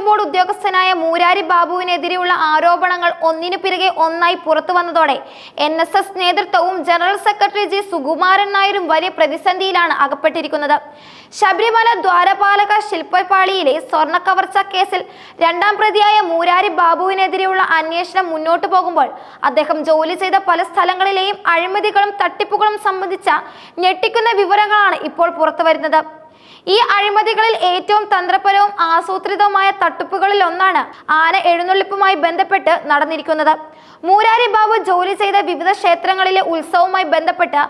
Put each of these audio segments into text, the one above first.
Devaswom board ഉദ്യോഗസ്ഥനായ മൂരാരി ബാബുവിനെതിരെയുള്ള ആരോപണങ്ങൾ ഒന്നിനു പിറകെ ഒന്നായി പുറത്തു വന്നതോടെ എൻ എസ് എസ് നേതൃത്വവും ജനറൽ സെക്രട്ടറി ജി സുകുമാരൻ നായരും വലിയ പ്രതിസന്ധിയിലാണ് അകപ്പെട്ടിരിക്കുന്നത്. ശബരിമല ദ്വാരപാലക ശില്പപാളിയിലെ സ്വർണ കവർച്ച കേസിൽ രണ്ടാം പ്രതിയായ മൂരാരി ബാബുവിനെതിരെയുള്ള അന്വേഷണം മുന്നോട്ടു പോകുമ്പോൾ അദ്ദേഹം ജോലി ചെയ്ത പല സ്ഥലങ്ങളിലെയും അഴിമതികളും തട്ടിപ്പുകളും സംബന്ധിച്ച ഞെട്ടിക്കുന്ന വിവരങ്ങളാണ് ഇപ്പോൾ പുറത്തു വരുന്നത്. ഈ അഴിമതികളിൽ ഏറ്റവും തന്ത്രപരവും ആസൂത്രിതവുമായ തട്ടിപ്പുകളിൽ ഒന്നാണ് ആന എഴുന്നള്ളിപ്പുമായി ബന്ധപ്പെട്ട് നടന്നിരിക്കുന്നത്. മൂരാരി ബാബു ജോലി ചെയ്ത വിവിധ ക്ഷേത്രങ്ങളിലെ ഉത്സവവുമായി ബന്ധപ്പെട്ട്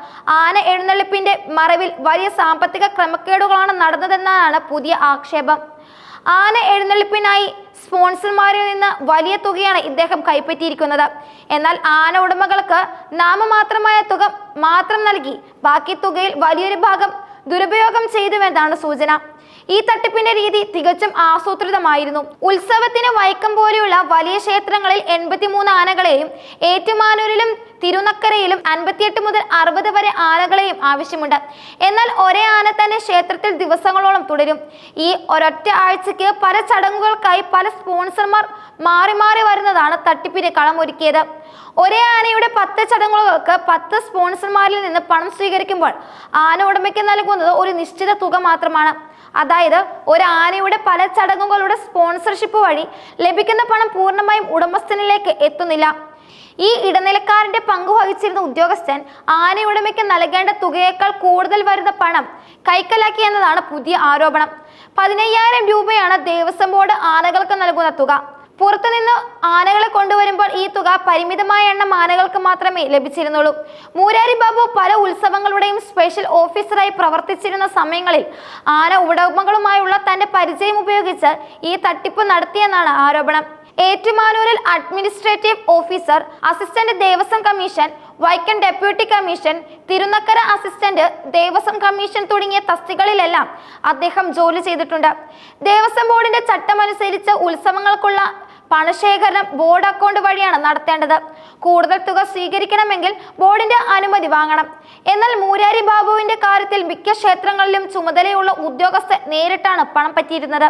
ആന എഴുന്നള്ളിപ്പിന്റെ മറവിൽ വലിയ സാമ്പത്തിക ക്രമക്കേടുകളാണ് നടന്നതെന്നാണ് പുതിയ ആക്ഷേപം. ആന എഴുന്നള്ളിപ്പിനായി സ്പോൺസർമാരിൽ നിന്ന് വലിയ തുകയാണ് ഇദ്ദേഹം കൈപ്പറ്റിയിരിക്കുന്നത്. എന്നാൽ ആന ഉടമകൾക്ക് നാമമാത്രമായ തുക മാത്രം നൽകി ബാക്കി തുകയിൽ വലിയൊരു ഭാഗം ദുരുപയോഗം ചെയ്തുവെന്നാണ് സൂചന. ഈ തട്ടിപ്പിന്റെ രീതി തികച്ചും ആസൂത്രിതമായിരുന്നു. ഉത്സവത്തിന് വൈക്കം പോലെയുള്ള വലിയ ക്ഷേത്രങ്ങളിൽ എൺപത്തിമൂന്ന് ആനകളെയും ഏറ്റുമാനൂരിലും തിരുനക്കരയിലും അൻപത്തിയെട്ട് മുതൽ അറുപത് വരെ ആനകളെയും ആവശ്യമുണ്ട്. എന്നാൽ ഒരേ ആന തന്നെ ക്ഷേത്രത്തിൽ ദിവസങ്ങളോളം തുടരും. ഈ ഒരൊറ്റ ആഴ്ചയ്ക്ക് പല ചടങ്ങുകൾക്കായി പല സ്പോൺസർമാർ മാറി മാറി വരുന്നതാണ് തട്ടിപ്പിന് കളമൊരുക്കിയത്. ഒരേ ആനയുടെ പത്ത് ചടങ്ങുകൾക്ക് പത്ത് സ്പോൺസർമാരിൽ നിന്ന് പണം സ്വീകരിക്കുമ്പോൾ ആന ഉടമയ്ക്ക് നൽകുന്നത് ഒരു നിശ്ചിത തുക മാത്രമാണ്. അതായത് ഒരു ആനയുടെ പല ചടങ്ങുകളുടെ സ്പോൺസർഷിപ്പ് വഴി ലഭിക്കുന്ന പണം പൂർണമായും ഉടമസ്ഥനിലേക്ക് എത്തുന്നില്ല. ഈ ഇടനിലക്കാരന്റെ പങ്ക് വഹിച്ചിരുന്ന ഉദ്യോഗസ്ഥൻ ആനയുടമയ്ക്ക് നൽകേണ്ട തുകയേക്കാൾ കൂടുതൽ വരുന്ന പണം കൈക്കലാക്കി എന്നതാണ് പുതിയ ആരോപണം. പതിനയ്യായിരം രൂപയാണ് ദേവസ്വം ബോർഡ് ആനകൾക്ക് നൽകുന്ന തുക. പുറത്തുനിന്ന് ആനകളെ കൊണ്ടുവരുമ്പോൾ ഈ തുക പരിമിതമായ എണ്ണം ആനകൾക്ക് മാത്രമേ ലഭിച്ചിരുന്നുള്ളൂ. മൂരാരി ബാബു പല ഉത്സവങ്ങളുടെയും സ്പെഷ്യൽ ഓഫീസറായി പ്രവർത്തിച്ചിരുന്ന സമയങ്ങളിൽ ആന ഉടമകളുമായുള്ള തന്റെ പരിചയം ഉപയോഗിച്ച് ഈ തട്ടിപ്പ് നടത്തിയെന്നാണ് ആരോപണം. ഏറ്റുമാനൂരിൽ administrative officer assistant Devaswom commission Vaikom deputy commission Thirunakkara assistant Devaswom commission തുടങ്ങിയ തസ്തികളിലെല്ലാം അദ്ദേഹം ജോലി ചെയ്തിട്ടുണ്ട്. ദേവസ്വം ബോർഡിന്റെ ചട്ടമനുസരിച്ച് ഉത്സവങ്ങൾക്കുള്ള പണശേഖരണം ബോർഡ് അക്കൗണ്ട് വഴിയാണ് നടത്തേണ്ടത്. കൂടുതൽ തുക സ്വീകരിക്കണമെങ്കിൽ ബോർഡിന്റെ അനുമതി വാങ്ങണം. എന്നാൽ മൂരാരി ബാബുവിന്റെ കാര്യത്തിൽ മിക്ക ക്ഷേത്രങ്ങളിലും ചുമതലയുള്ള ഉദ്യോഗസ്ഥർ നേരിട്ടാണ് പണം പറ്റിയിരുന്നത്.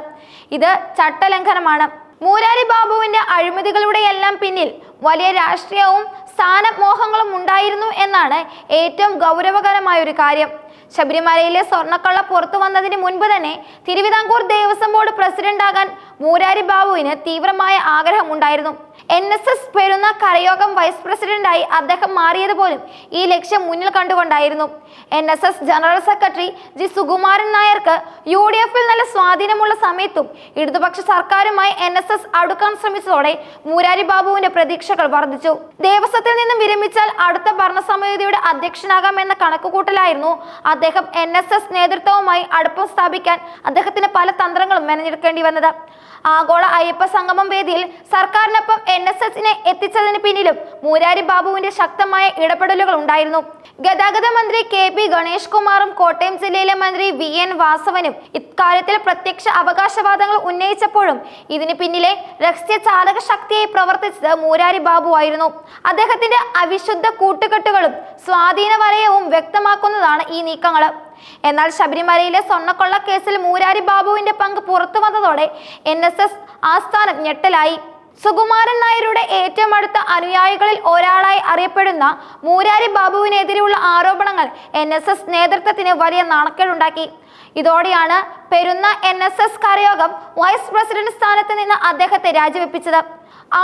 ഇത് ചട്ടലംഘനമാണ്. മൂരാരി ബാബുവിന്റെ അഴിമതികളുടെ എല്ലാം പിന്നിൽ വലിയ രാഷ്ട്രീയവും സ്ഥാനമോഹങ്ങളും ഉണ്ടായിരുന്നു എന്നാണ് ഏറ്റവും ഗൗരവകരമായ ഒരു കാര്യം. ശബരിമലയിലെ സ്വർണക്കള്ള പുറത്തു വന്നതിന് മുൻപ് തന്നെ തിരുവിതാംകൂർ ദേവസ്വം ബോർഡ് പ്രസിഡന്റാകാൻ മൂരാരി ബാബുവിന് തീവ്രമായ ആഗ്രഹമുണ്ടായിരുന്നു. N S S Perunna Karayogam vice പ്രസിഡന്റായി അദ്ദേഹം മാറിയത് പോലും ഈ ലക്ഷ്യം മുന്നിൽ കണ്ടുകൊണ്ടായിരുന്നു. N S S general secretary G Sukumaran നായർക്ക് യു ഡി എഫിൽ നല്ല സ്വാധീനമുള്ള സമയത്തും ഇടതുപക്ഷ സർക്കാരുമായി എൻ എസ് എസ് അടുക്കാൻ ശ്രമിച്ചതോടെ മൂരാരി ബാബുവിന്റെ പ്രതീക്ഷകൾ വർദ്ധിച്ചു. ദേവസ്വത്തിൽ നിന്നും വിരമിച്ചാൽ അടുത്ത ഭരണസമിതിയുടെ അധ്യക്ഷനാകാം എന്ന കണക്കുകൂട്ടലായിരുന്നു അദ്ദേഹം എൻ എസ് എസ് നേതൃത്വവുമായി അടുപ്പം സ്ഥാപിക്കാൻ അദ്ദേഹത്തിന് പല തന്ത്രങ്ങളും മെനഞ്ഞെടുക്കേണ്ടി വന്നത്. ആഗോള അയ്യപ്പ സംഗമം വേദിയിൽ സർക്കാരിനൊപ്പം എൻ എസ് എസിനെ എത്തിച്ചതിന് പിന്നിലും മൂരാരി ബാബുവിന്റെ ശക്തമായ ഇടപെടലുകൾ ഉണ്ടായിരുന്നു. ഗതാഗത മന്ത്രി കെ പി ഗണേഷ് കുമാറും കോട്ടയം ജില്ലയിലെ മന്ത്രി വി എൻ വാസവനും ഇക്കാര്യത്തിൽ പ്രത്യക്ഷ അവകാശവാദങ്ങൾ ഉന്നയിച്ചപ്പോഴും ഇതിന് പിന്നിലെ രഹസ്യ ചാലക ശക്തിയായി പ്രവർത്തിച്ചത് മൂരാരി ബാബു ആയിരുന്നു. അദ്ദേഹത്തിന്റെ അവിശുദ്ധ കൂട്ടുകെട്ടുകളും സ്വാധീന വലയവും വ്യക്തമാക്കുന്നതാണ് ഈ നീക്കങ്ങൾ എന്നാൽ ശബരിമലയിലെ സ്വർണക്കൊള്ള കേസിൽ മൂരാരി ബാബുവിന്റെ പങ്ക് പുറത്തു വന്നതോടെ എൻ എസ് എസ് ആസ്ഥാനം ഞെട്ടലായി. സുകുമാരൻ നായരുടെ ഏറ്റവും അടുത്ത അനുയായികളിൽ ഒരാളായി അറിയപ്പെടുന്ന മൂരാരി ബാബുവിനെതിരെയുള്ള ആരോപണങ്ങൾ എൻ എസ് എസ് നേതൃത്വത്തിന് വലിയ നാണക്കേടുണ്ടാക്കി. ഇതോടെയാണ് പെരുന്ന എൻ എസ് എസ് കരയോഗം വൈസ് പ്രസിഡന്റ് സ്ഥാനത്ത് നിന്ന് അദ്ദേഹത്തെ രാജിവെപ്പിച്ചത്.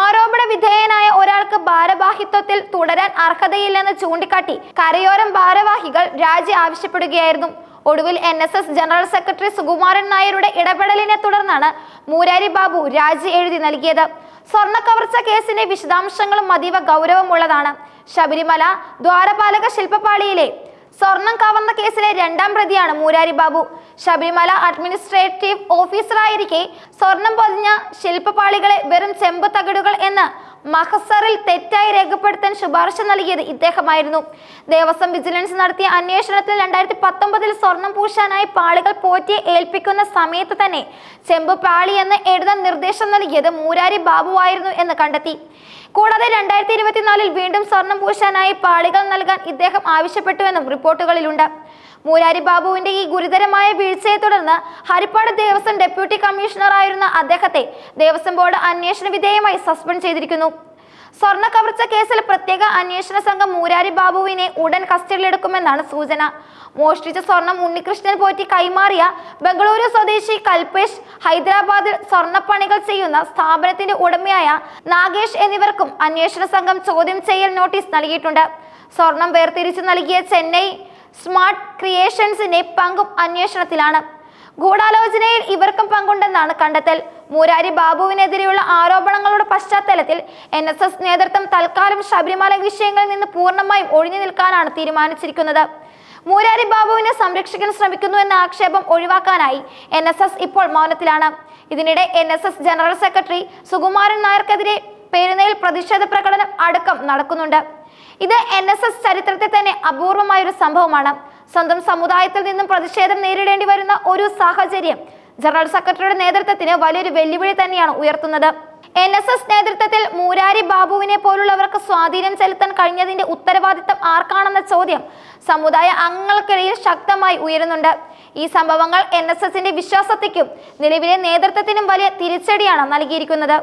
ആരോപണ വിധേയനായ ഒരാൾക്ക് ഭാരവാഹിത്വത്തിൽ തുടരാൻ അർഹതയില്ലെന്ന് ചൂണ്ടിക്കാട്ടി കരയോരം ഭാരവാഹികൾ രാജി ആവശ്യപ്പെടുകയായിരുന്നു. ഒടുവിൽ N S S general secretary Sukumaran നായരുടെ ഇടപെടലിനെ തുടർന്നാണ് മൂരാരി ബാബു രാജി എഴുതി നൽകിയത്. സ്വർണ കവർച്ച കേസിന്റെ വിശദാംശങ്ങളും അതീവ ഗൗരവമുള്ളതാണ്. ശബരിമല ദ്വാരപാലക ശില്പപാളിയിലെ സ്വർണം കവർന്ന കേസിലെ രണ്ടാം പ്രതിയാണ് മൂരാരി ബാബു. ശബരിമല അഡ്മിനിസ്ട്രേറ്റീവ് ഓഫീസറായിരിക്കെ സ്വർണം പൊതിഞ്ഞ ശില്പപാളികളെ വെറും ചെമ്പ് തകിടുകൾ എന്ന് മഹസറിൽ തെറ്റായി രേഖപ്പെടുത്താൻ ശുപാർശ നൽകിയത് ഇദ്ദേഹമായിരുന്നു. ദേവസ്വം വിജിലൻസ് നടത്തിയ അന്വേഷണത്തിൽ രണ്ടായിരത്തി പത്തൊമ്പതിൽ സ്വർണം പൂശാനായി പാളികൾ പോറ്റിയെ ഏൽപ്പിക്കുന്ന സമയത്ത് തന്നെ ചെമ്പുപാളി എന്ന് എഴുതാൻ നിർദ്ദേശം നൽകിയത് മൂരാരി ബാബുവായിരുന്നു എന്ന് കണ്ടെത്തി. കൂടാതെ രണ്ടായിരത്തി ഇരുപത്തിനാലിൽ വീണ്ടും സ്വർണം പൂശാനായി പാളികൾ നൽകാൻ ഇദ്ദേഹം ആവശ്യപ്പെട്ടുവെന്നും റിപ്പോർട്ടുകളിലുണ്ട്. മൂരാരി ബാബുവിന്റെ ഈ ഗുരുതരമായ വീഴ്ചയെ തുടർന്ന് ഹരിപ്പാട് ദേവസ്വം ഡെപ്യൂട്ടി കമ്മീഷണറായിരുന്ന അദ്ദേഹത്തെ ദേവസ്വം ബോർഡ് അന്വേഷണ വിധേയമായി സസ്പെൻഡ് ചെയ്തിരിക്കുന്നു. സ്വർണ കവർച്ച കേസിൽ പ്രത്യേക അന്വേഷണ സംഘം മൂരാരി ബാബുവിനെ ഉടൻ കസ്റ്റഡിയിലെടുക്കുമെന്നാണ് സൂചന. മോഷ്ടിച്ച സ്വർണം ഉണ്ണികൃഷ്ണൻ പോറ്റി കൈമാറിയ ബംഗളൂരു സ്വദേശി കൽപേഷ് ഹൈദരാബാദിൽ സ്വർണപ്പണികൾ ചെയ്യുന്ന സ്ഥാപനത്തിന്റെ ഉടമയായ നാഗേഷ് എന്നിവർക്കും അന്വേഷണ സംഘം ചോദ്യം ചെയ്യൽ നോട്ടീസ് നൽകിയിട്ടുണ്ട്. സ്വർണം വേർതിരിച്ചു നൽകിയ ചെന്നൈ സ്മാർട്ട് ക്രിയേഷൻസിന്റെ പങ്കും അന്വേഷണത്തിലാണ്. ഗൂഢാലോചനയിൽ ഇവർക്കും പങ്കുണ്ടെന്നാണ് കണ്ടെത്തൽ. മൂരാരി ബാബുവിനെതിരെയുള്ള ആരോപണങ്ങളുടെ പശ്ചാത്തലത്തിൽ എൻ എസ് എസ് നേതൃത്വം തൽക്കാലം ശബരിമല വിഷയങ്ങളിൽ നിന്ന് പൂർണമായും ഒഴിഞ്ഞു നിൽക്കാനാണ് തീരുമാനിച്ചിരിക്കുന്നത്. മൂരാരി ബാബുവിനെ സംരക്ഷിക്കാൻ ശ്രമിക്കുന്നു എന്ന ആക്ഷേപം ഒഴിവാക്കാനായി എൻ എസ് എസ് ഇപ്പോൾ മൗനത്തിലാണ്. ഇതിനിടെ N S S general secretary Sukumaran നായർക്കെതിരെ പെരുന്നയിൽ പ്രതിഷേധ പ്രകടനം അടക്കം നടക്കുന്നുണ്ട്. ഇത് എൻ എസ് എസ് ചരിത്രത്തെ തന്നെ അപൂർവമായ ഒരു സംഭവമാണ്. സ്വന്തം സമുദായത്തിൽ നിന്നും പ്രതിഷേധം നേരിടേണ്ടി വരുന്ന ഒരു സാഹചര്യം ജനറൽ സെക്രട്ടറിയുടെ നേതൃത്വത്തിന് വലിയൊരു വെല്ലുവിളി തന്നെയാണ് ഉയർത്തുന്നത്. എൻ എസ് എസ് നേതൃത്വത്തിൽ മൂരാരി ബാബുവിനെ പോലുള്ളവർക്ക് സ്വാധീനം ചെലുത്താൻ കഴിഞ്ഞതിന്റെ ഉത്തരവാദിത്തം ആർക്കാണെന്ന ചോദ്യം സമുദായ അംഗങ്ങൾക്കിടയിൽ ശക്തമായി ഉയരുന്നുണ്ട്. ഈ സംഭവങ്ങൾ എൻ എസ് എസിന്റെ വിശ്വാസത്തിക്കും നിലവിലെ നേതൃത്വത്തിനും വലിയ തിരിച്ചടിയാണ് നൽകിയിരിക്കുന്നത്.